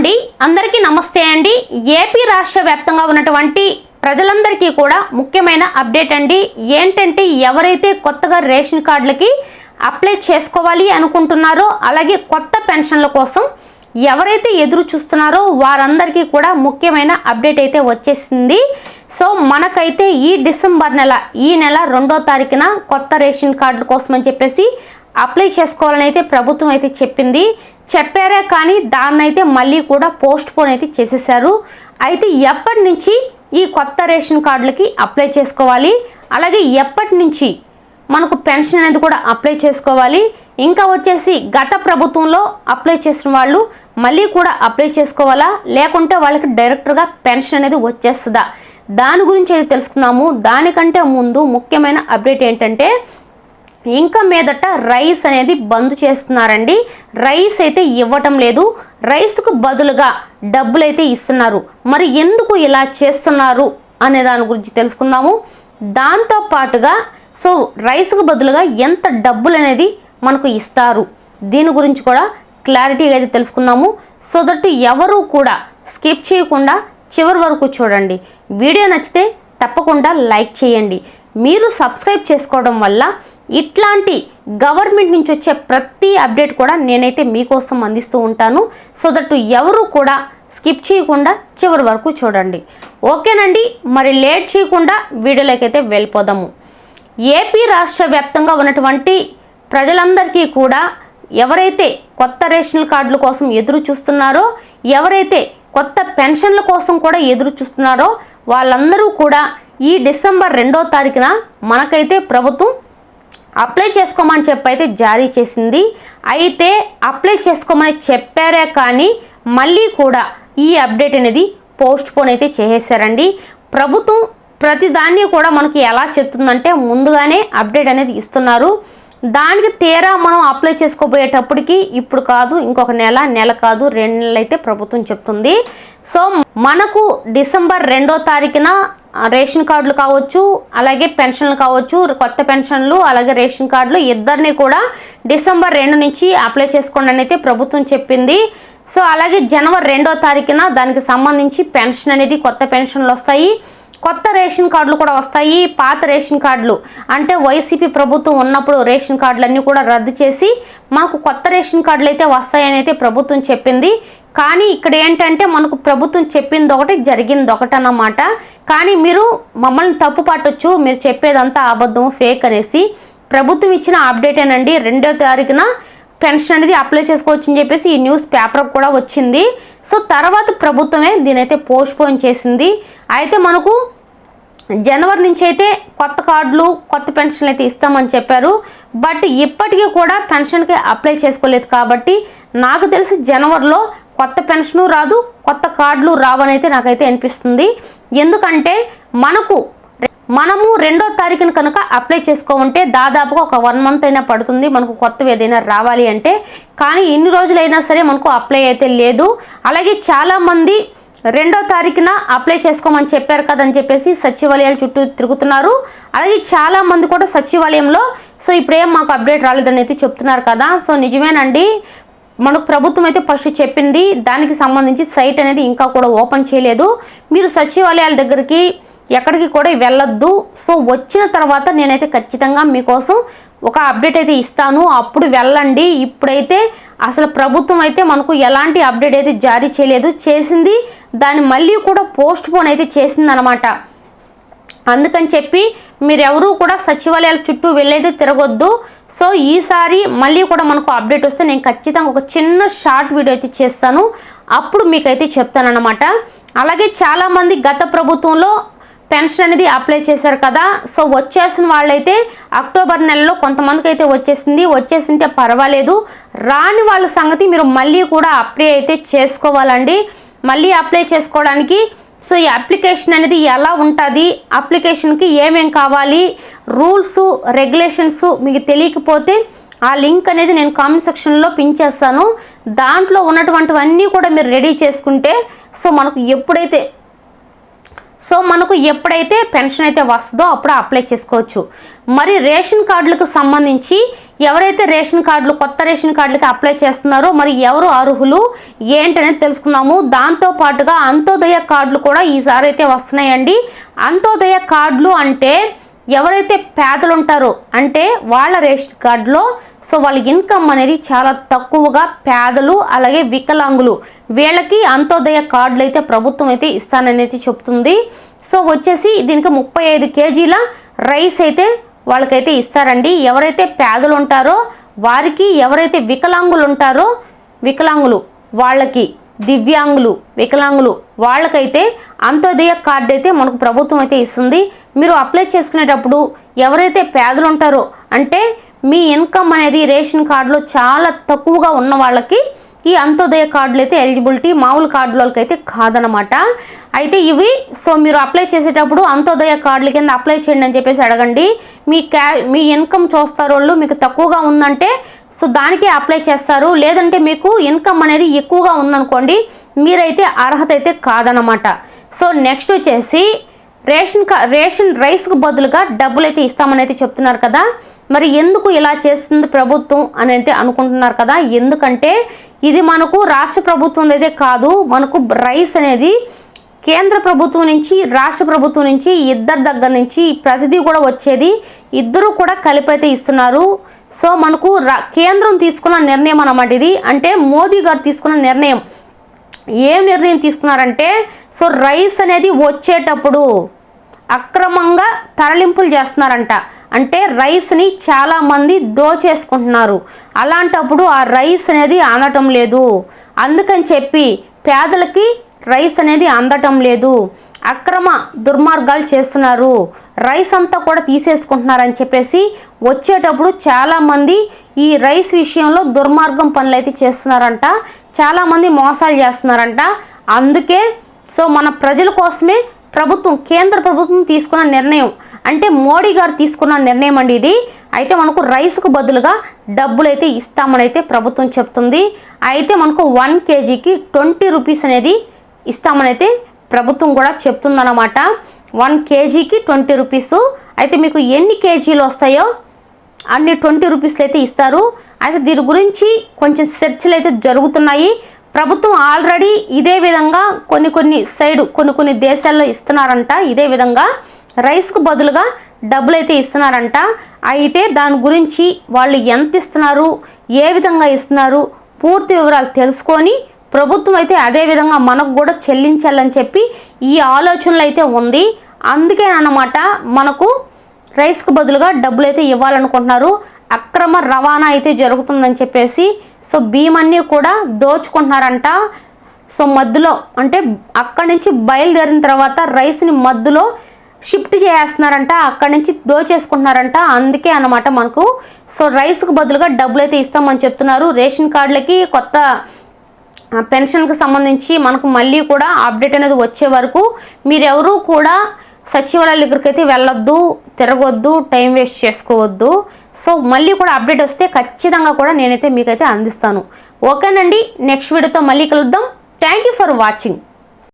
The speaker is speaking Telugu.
అండి. అందరికీ నమస్తే అండి. ఏపీ రాష్ట్ర వ్యాప్తంగా ఉన్నటువంటి ప్రజలందరికీ కూడా ముఖ్యమైన అప్డేట్ అండి. ఏంటంటే ఎవరైతే కొత్తగా రేషన్ కార్డులకి అప్లై చేసుకోవాలి అనుకుంటున్నారో అలాగే కొత్త పెన్షన్ల కోసం ఎవరైతే ఎదురు చూస్తున్నారో వారందరికీ కూడా ముఖ్యమైన అప్డేట్ అయితే వచ్చేసింది. సో మనకైతే ఈ డిసెంబర్ నెల ఈ నెల రెండో తారీఖున కొత్త రేషన్ కార్డుల కోసం అని చెప్పేసి అప్లై చేసుకోవాలని అయితే ప్రభుత్వం అయితే చెప్పింది. చెప్పారే కానీ దాన్నైతే మళ్ళీ కూడా పోస్ట్ పోన్ అయితే చేసేసారు అయితే ఎప్పటి నుంచి ఈ కొత్త రేషన్ కార్డులకి అప్లై చేసుకోవాలి? అలాగే ఎప్పటి నుంచి మనకు పెన్షన్ అనేది కూడా అప్లై చేసుకోవాలి? ఇంకా వచ్చేసి గత ప్రభుత్వంలో అప్లై చేసిన వాళ్ళు మళ్ళీ కూడా అప్లై చేసుకోవాలా? లేకుంటే వాళ్ళకి డైరెక్ట్గా పెన్షన్ అనేది వచ్చేస్తుందా? దాని గురించి అయితే తెలుసుకుందాము. దానికంటే ముందు ముఖ్యమైన అప్డేట్ ఏంటంటే ఇంకా మీదట రైస్ అనేది బంద్ చేస్తున్నారండి. రైస్ అయితే ఇవ్వటం లేదు. రైస్కు బదులుగా డబ్బులు అయితే ఇస్తున్నారు. మరి ఎందుకు ఇలా చేస్తున్నారు అనే దాని గురించి తెలుసుకుందాము. దాంతో పాటుగా సో రైస్కు బదులుగా ఎంత డబ్బులు అనేది మనకు ఇస్తారు? దీని గురించి కూడా క్లారిటీగా అయితే తెలుసుకుందాము. సో దట్ ఎవరు కూడా స్కిప్ చేయకుండా చివరి వరకు చూడండి. వీడియో నచ్చితే తప్పకుండా లైక్ చేయండి. మీరు సబ్స్క్రైబ్ చేసుకోవడం వల్ల ఇట్లాంటి గవర్నమెంట్ నుంచి వచ్చే ప్రతి అప్డేట్ కూడా నేనైతే మీకోసం అందిస్తూ ఉంటాను. సో దట్ ఎవరు కూడా స్కిప్ చేయకుండా చివరి వరకు చూడండి. ఓకేనండి? మరి లేట్ చేయకుండా వీడియోలోకైతే వెళ్ళిపోదాము. ఏపీ రాష్ట్ర వ్యాప్తంగా ఉన్నటువంటి ప్రజలందరికీ కూడా ఎవరైతే కొత్త రేషన్ కార్డుల కోసం ఎదురు చూస్తున్నారో ఎవరైతే కొత్త పెన్షన్ల కోసం కూడా ఎదురు చూస్తున్నారో వాళ్ళందరూ కూడా ఈ డిసెంబర్ రెండో తారీఖున మనకైతే ప్రభుత్వం అప్లై చేసుకోమని చెప్పి అయితే జారీ చేసింది. అయితే అప్లై చేసుకోమని చెప్పారే కానీ మళ్ళీ కూడా ఈ అప్డేట్ అనేది పోస్ట్ పోన్ అయితే చేసేసారండి ప్రభుత్వం ప్రతిదాన్ని కూడా మనకి ఎలా చెప్తుందంటే ముందుగానే అప్డేట్ అనేది ఇస్తున్నారు. దానికి తీరా మనం అప్లై చేసుకోబోయేటప్పటికి ఇప్పుడు కాదు ఇంకొక నెల నెల కాదు రెండు నెలలు అయితే ప్రభుత్వం చెప్తుంది. సో మనకు డిసెంబర్ రెండో తారీఖున రేషన్ కార్డులు కావచ్చు అలాగే పెన్షన్లు కావచ్చు కొత్త పెన్షన్లు అలాగే రేషన్ కార్డులు ఇద్దరిని కూడా డిసెంబర్ రెండు నుంచి అప్లై చేసుకోండి అని అయితే ప్రభుత్వం చెప్పింది. సో అలాగే జనవరి రెండో తారీఖున దానికి సంబంధించి పెన్షన్ అనేది కొత్త పెన్షన్లు వస్తాయి. కొత్త రేషన్ కార్డులు కూడా వస్తాయి. పాత రేషన్ కార్డులు అంటే వైసీపీ ప్రభుత్వం ఉన్నప్పుడు రేషన్ కార్డులన్నీ కూడా రద్దు చేసి మాకు కొత్త రేషన్ కార్డులు అయితే వస్తాయని అయితే ప్రభుత్వం చెప్పింది. కానీ ఇక్కడ ఏంటంటే మనకు ప్రభుత్వం చెప్పింది ఒకటి జరిగింది ఒకటి అన్నమాట. కానీ మీరు మమ్మల్ని తప్పు పట్టొచ్చు మీరు చెప్పేదంతా అబద్ధం ఫేక్ అనేసి ప్రభుత్వం ఇచ్చిన అప్డేటేనండి రెండో తారీఖున పెన్షన్ అనేది అప్లై చేసుకోవచ్చు అని చెప్పేసి ఈ న్యూస్ పేపర్ కూడా వచ్చింది. సో తర్వాత ప్రభుత్వమే దీనైతే పోస్ట్ పోన్ చేసింది. అయితే మనకు జనవరి నుంచి అయితే కొత్త కార్డులు కొత్త పెన్షన్లు అయితే ఇస్తామని చెప్పారు. బట్ ఇప్పటికీ కూడా పెన్షన్కి అప్లై చేసుకోలేదు కాబట్టి నాకు తెలిసి జనవరిలో కొత్త పెన్షను రాదు కొత్త కార్డులు రావనైతే అయితే నాకైతే అనిపిస్తుంది. ఎందుకంటే మనకు మనము రెండో తారీఖున కనుక అప్లై చేసుకోమంటే దాదాపుగా ఒక వన్ మంత్ అయినా పడుతుంది మనకు కొత్తవి ఏదైనా రావాలి అంటే. కానీ ఎన్ని రోజులైనా సరే మనకు అప్లై అయితే లేదు. అలాగే చాలామంది రెండో తారీఖున అప్లై చేసుకోమని చెప్పారు కదని చెప్పేసి సచివాలయాల చుట్టూ తిరుగుతున్నారు. అలాగే చాలా మంది కూడా సచివాలయంలో సో ఇప్పుడేం మాకు అప్డేట్ రాలేదని అయితే చెప్తున్నారు కదా. సో నిజమేనండి. మనకు ప్రభుత్వం అయితే ఫస్ట్ చెప్పింది దానికి సంబంధించి సైట్ అనేది ఇంకా కూడా ఓపెన్ చేయలేదు. మీరు సచివాలయాల దగ్గరికి ఎక్కడికి కూడా వెళ్ళొద్దు. సో వచ్చిన తర్వాత నేనైతే ఖచ్చితంగా మీకోసం ఒక అప్డేట్ అయితే ఇస్తాను. అప్పుడు వెళ్ళండి. ఇప్పుడైతే అసలు ప్రభుత్వం అయితే మనకు ఎలాంటి అప్డేట్ అయితే జారీ చేయలేదు. చేసింది దాన్ని మళ్ళీ కూడా పోస్ట్ పోన్ అయితే చేసిందనమాట అందుకని చెప్పి మీరెవరూ కూడా సచివాలయాల చుట్టూ వెళ్ళైతే తిరగొద్దు. సో ఈసారి మళ్ళీ కూడా మనకు అప్డేట్ వస్తే నేను ఖచ్చితంగా ఒక చిన్న షార్ట్ వీడియో అయితే చేస్తాను. అప్పుడు మీకైతే చెప్తానన్నమాట. అలాగే చాలామంది గత ప్రభుత్వంలో పెన్షన్ అనేది అప్లై చేశారు కదా. సో వచ్చేసిన వాళ్ళైతే అక్టోబర్ నెలలో కొంతమందికి అయితే వచ్చేసింది. వచ్చేసింటే పర్వాలేదు. రాని వాళ్ళ సంగతి మీరు మళ్ళీ కూడా అప్లై అయితే చేసుకోవాలండి. మళ్ళీ అప్లై చేసుకోవడానికి సో ఈ అప్లికేషన్ అనేది ఎలా ఉంటుంది? అప్లికేషన్కి ఏమేం కావాలి? రూల్స్ రెగ్యులేషన్స్ మీకు తెలియకపోతే ఆ లింక్ అనేది నేను కామెంట్ సెక్షన్లో పిన్ చేస్తాను. దాంట్లో ఉన్నటువంటివన్నీ కూడా మీరు రెడీ చేసుకుంటే సో మనకు ఎప్పుడైతే సో మనకు ఎప్పుడైతే పెన్షన్ అయితే వస్తుందో అప్పుడు అప్లై చేసుకోవచ్చు. మరి రేషన్ కార్డులకు సంబంధించి ఎవరైతే రేషన్ కార్డులు కొత్త రేషన్ కార్డులకి అప్లై చేస్తున్నారో మరి ఎవరు అర్హులు ఏంటనేది తెలుసుకున్నాము దాంతో పాటుగా అంత్యోదయ కార్డులు కూడా ఈసారి అయితే వస్తున్నాయండి. అంత్యోదయ కార్డులు అంటే ఎవరైతే పేదలు ఉంటారో అంటే వాళ్ళ రేషన్ కార్డులో సో వాళ్ళ ఇన్కమ్ అనేది చాలా తక్కువగా పేదలు అలాగే వికలాంగులు వీళ్ళకి అంత్యోదయ కార్డులు అయితే ప్రభుత్వం అయితే ఇస్తాననేది చెప్తుంది. సో వచ్చేసి దీనికి ముప్పై ఐదు కేజీల రైస్ అయితే వాళ్ళకైతే ఇస్తారండి. ఎవరైతే పేదలు ఉంటారో వారికి ఎవరైతే వికలాంగులు ఉంటారో వికలాంగులు వాళ్ళకి దివ్యాంగులు వికలాంగులు వాళ్ళకైతే అంత్యోదయ కార్డు అయితే మనకు ప్రభుత్వం అయితే ఇస్తుంది. మీరు అప్లై చేసుకునేటప్పుడు ఎవరైతే పేదలు ఉంటారో అంటే మీ ఇన్కమ్ అనేది రేషన్ కార్డులో చాలా తక్కువగా ఉన్న వాళ్ళకి ఈ అంత్యోదయ కార్డులు అయితే ఎలిజిబిలిటీ మామూలు కార్డులకి అయితే కాదనమాట అయితే ఇవి సో మీరు అప్లై చేసేటప్పుడు అంత్యోదయ కార్డుల కింద అప్లై చేయండి అని చెప్పేసి అడగండి. మీ క్యా మీ ఇన్కమ్ చూస్తారు వాళ్ళు మీకు తక్కువగా ఉందంటే సో దానికే అప్లై చేస్తారు. లేదంటే మీకు ఇన్కమ్ అనేది ఎక్కువగా ఉందనుకోండి మీరైతే అర్హత అయితే కాదనమాట సో నెక్స్ట్ వచ్చేసి రేషన్ రేషన్ రైస్కు బదులుగా డబ్బులు అయితే ఇస్తామని అయితే చెప్తున్నారు కదా. మరి ఎందుకు ఇలా చేస్తుంది ప్రభుత్వం అని అయితే అనుకుంటున్నారు కదా. ఎందుకంటే ఇది మనకు రాష్ట్ర ప్రభుత్వం అయితే కాదు మనకు రైస్ అనేది కేంద్ర ప్రభుత్వం నుంచి రాష్ట్ర ప్రభుత్వం నుంచి ఇద్దరి దగ్గర నుంచి ప్రతిదీ కూడా వచ్చేది. ఇద్దరు కూడా కలిపి అయితే ఇస్తున్నారు. సో మనకు రా- కేంద్రం తీసుకున్న నిర్ణయం అన్నమాట ఇది. అంటే మోదీ గారు తీసుకున్న నిర్ణయం. ఏం నిర్ణయం తీసుకున్నారంటే సో రైస్ అనేది వచ్చేటప్పుడు అక్రమంగా తరలింపులు చేస్తున్నారంట. అంటే రైస్ని చాలామంది దోచేసుకుంటున్నారు. అలాంటప్పుడు ఆ రైస్ అనేది అందటం లేదు. అందుకని చెప్పి పేదలకి రైస్ అనేది అందటం లేదు. అక్రమ దుర్మార్గాలు చేస్తున్నారు. రైస్ అంతా కూడా తీసేసుకుంటున్నారని చెప్పేసి వచ్చేటప్పుడు చాలామంది ఈ రైస్ విషయంలో దుర్మార్గం పనులు అయితే చేస్తున్నారంట. చాలామంది మోసాలు చేస్తున్నారంట. అందుకే సో మన ప్రజల కోసమే ప్రభుత్వం కేంద్ర ప్రభుత్వం తీసుకున్న నిర్ణయం. అంటే మోడీ గారు తీసుకున్న నిర్ణయం అండి ఇది. అయితే మనకు రైస్కు బదులుగా డబ్బులు అయితే ఇస్తామని అయితే ప్రభుత్వం చెప్తుంది. అయితే మనకు వన్ కేజీకి ట్వంటీ రూపీస్ అనేది ఇస్తామని అయితే ప్రభుత్వం కూడా చెప్తుందన్నమాట. వన్ కేజీకి ట్వంటీ రూపీస్. అయితే మీకు ఎన్ని కేజీలు వస్తాయో అన్ని ట్వంటీ రూపీస్లు అయితే ఇస్తారు. అయితే దీని గురించి కొంచెం చర్చలు అయితే జరుగుతున్నాయి. ప్రభుత్వం ఆల్రెడీ ఇదే విధంగా కొన్ని కొన్ని సైడు కొన్ని కొన్ని దేశాల్లో ఇస్తున్నారంట. ఇదే విధంగా రైస్కు బదులుగా డబ్బులు అయితే ఇస్తున్నారంట. అయితే దాని గురించి వాళ్ళు ఎంత ఇస్తున్నారు? ఏ విధంగా ఇస్తున్నారు? పూర్తి వివరాలు తెలుసుకొని ప్రభుత్వం అయితే అదే విధంగా మనకు కూడా చెల్లించాలని చెప్పి ఈ ఆలోచనలు అయితే ఉంది. అందుకే అన్నమాట మనకు రైస్కు బదులుగా డబ్బులు అయితే ఇవ్వాలనుకుంటున్నారు. అక్రమ రవాణా అయితే జరుగుతుందని చెప్పేసి సో భీమన్నీ కూడా దోచుకుంటున్నారంట. సో మధ్యలో అంటే అక్కడి నుంచి బయలుదేరిన తర్వాత రైస్ని మధ్యలో షిఫ్ట్ చేస్తున్నారంట అక్కడి నుంచి దోచేసుకుంటున్నారంట. అందుకే అన్నమాట మనకు సో రైస్కు బదులుగా డబ్బులు అయితే ఇస్తామని చెప్తున్నారు. రేషన్ కార్డులకి కొత్త పెన్షన్కి సంబంధించి మనకు మళ్ళీ కూడా అప్డేట్ అనేది వచ్చే వరకు మీరెవరూ కూడా సచివాలయాల దగ్గరికి అయితే వెళ్ళొద్దు తిరగొద్దు టైం వేస్ట్ చేసుకోవద్దు. సో మళ్ళీ కూడా అప్డేట్ వస్తే ఖచ్చితంగా కూడా నేనైతే మీకైతే అందిస్తాను. ఓకేనండి నెక్స్ట్ వీడియోతో మళ్ళీ కలుద్దాం. Thank you for watching.